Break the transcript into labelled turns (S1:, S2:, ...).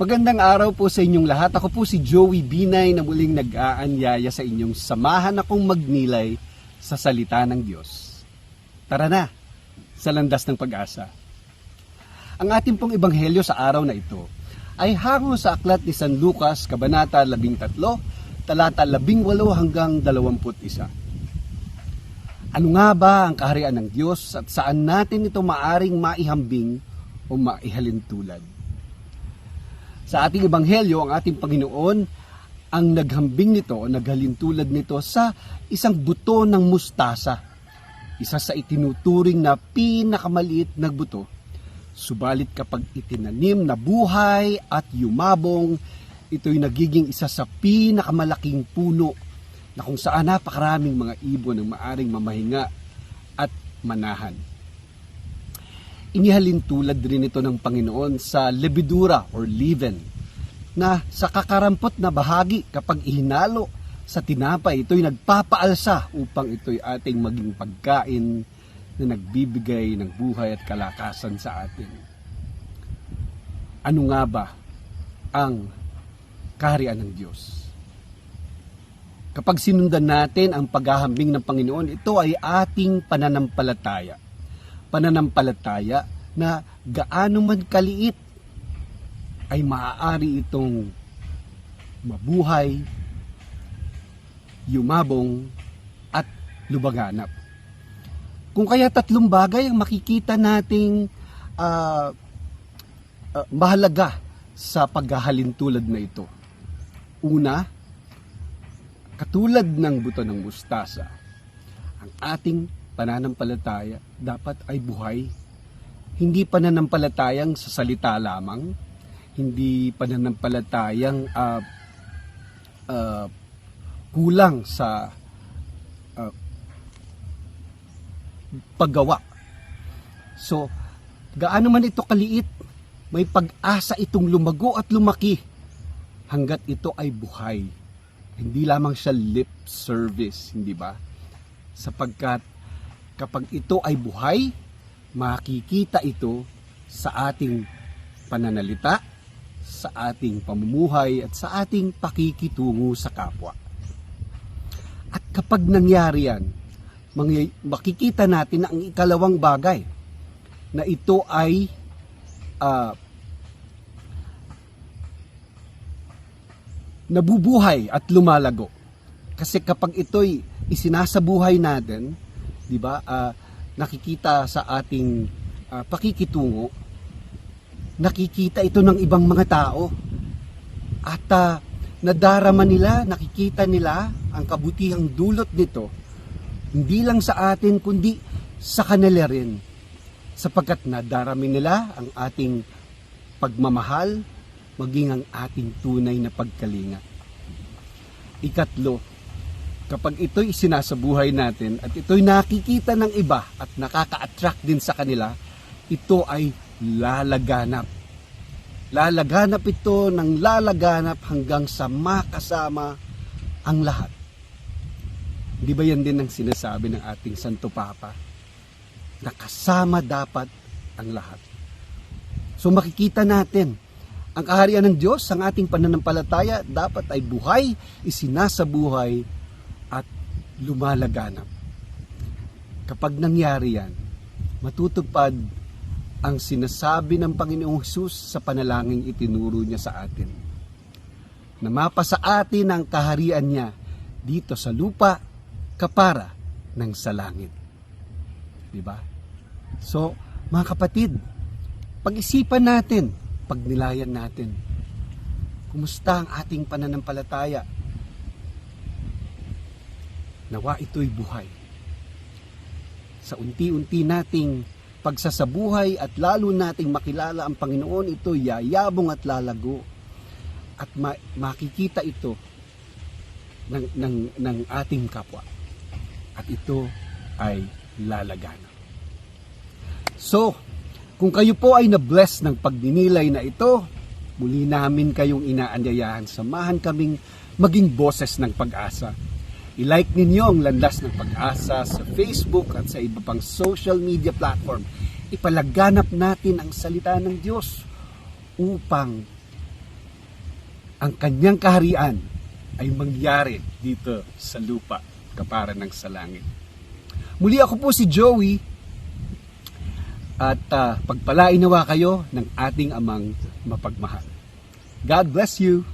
S1: Magandang araw po sa inyong lahat. Ako po si Joey Binay na muling nag-aanyaya sa inyong samahan akong magnilay sa salita ng Diyos. Tara na, sa landas ng pag-asa. Ang ating pong ebanghelyo sa araw na ito ay hango sa aklat ni San Lucas, Kabanata 13, talata 18 hanggang 21. Ano nga ba ang kaharian ng Diyos at saan natin ito maaring maihambing o maihalin tulad? Sa ating ebanghelyo, ang ating Panginoon ang naghambing nito naghalintulad nito sa isang buto ng mustasa. Isa sa itinuturing na pinakamaliit na buto. Subalit kapag itinanim na buhay at yumabong, ito'y nagiging isa sa pinakamalaking puno na kung saan napakaraming mga ibon ang maaring mamahinga at manahan. Inihalin tulad rin ito ng Panginoon sa lebidura or leaven na sa kakarampot na bahagi kapag ihinalo sa tinapay, ito'y nagpapaalsa upang ito'y ating maging pagkain na nagbibigay ng buhay at kalakasan sa atin. Ano nga ba ang kaharian ng Diyos? Kapag sinundan natin ang paghahambing ng Panginoon, ito ay ating pananampalataya. Pananampalataya na gaano man kaliit ay maaari itong mabuhay, yumabong, at lubaganap. Kung kaya tatlong bagay ang makikita nating ah, ah, mahalaga sa paghahalin tulad na ito. Una, katulad ng buto ng mustasa, ang ating pananampalataya dapat ay buhay. Hindi pananampalatayang sa salita lamang, hindi pananampalatayang ah, ah, kulang sa ah, paggawa. So, gaano man ito kaliit, may pag-asa itong lumago at lumaki hanggat ito ay buhay. Hindi lamang siya lip service, hindi ba? Sapagkat kapag ito ay buhay, makikita ito sa ating pananalita, sa ating pamumuhay at sa ating pakikitungo sa kapwa. At kapag nangyari yan, makikita natin na ang ikalawang bagay na ito ay ah, nabubuhay at lumalago. Kasi kapag ito'y isinasabuhay natin, 'di ba? ah, nakikita sa ating ah, pakikitungo, nakikita ito ng ibang mga tao. At ah, nadarama nila, nakikita nila ang kabutihang dulot nito hindi lang sa atin kundi sa kanila rin sapagkat nadarami nila ang ating pagmamahal maging ang ating tunay na pagkalinga. Ikatlo, kapag ito'y sinasabuhay natin at ito'y nakikita ng iba at nakaka-attract din sa kanila, ito ay lalaganap. Lalaganap ito ng lalaganap hanggang sa makasama ang lahat. Di ba yan din ang sinasabi ng ating Santo Papa? Nakasama dapat ang lahat. So makikita natin, ang kaharian ng Diyos, ang ating pananampalataya, dapat ay buhay, isinasabuhay, at lumalaganap. Kapag nangyari yan, matutupad ang sinasabi ng Panginoong Hesus sa panalangin itinuro niya sa atin. Na mapa sa atin ang kaharian niya dito sa lupa kapara ng sa langit. Di ba? So, mga kapatid, pag-isipan natin, pagnilayan natin, kumusta ang ating pananampalataya? Nawa ito'y buhay. Sa unti-unti nating pagsasabuhay at lalo nating makilala ang Panginoon, ito yayabong at lalago. At ma- makikita ito ng, ng, ng ating kapwa. At ito ay lalagana. So, kung kayo po ay na-bless ng pagdinilay na ito, muli namin kayong inaanyayahan. Samahan kaming maging boses ng pag-asa. I-like ninyo ang Landas ng Pag-asa sa Facebook at sa iba pang social media platform. Ipalaganap natin ang salita ng Diyos upang ang kanyang kaharian ay mangyari dito sa lupa kapara ng sa langit. Muli ako po si Joey at ah, pagpalain nawa kayo ng ating amang mapagmahal. God bless you.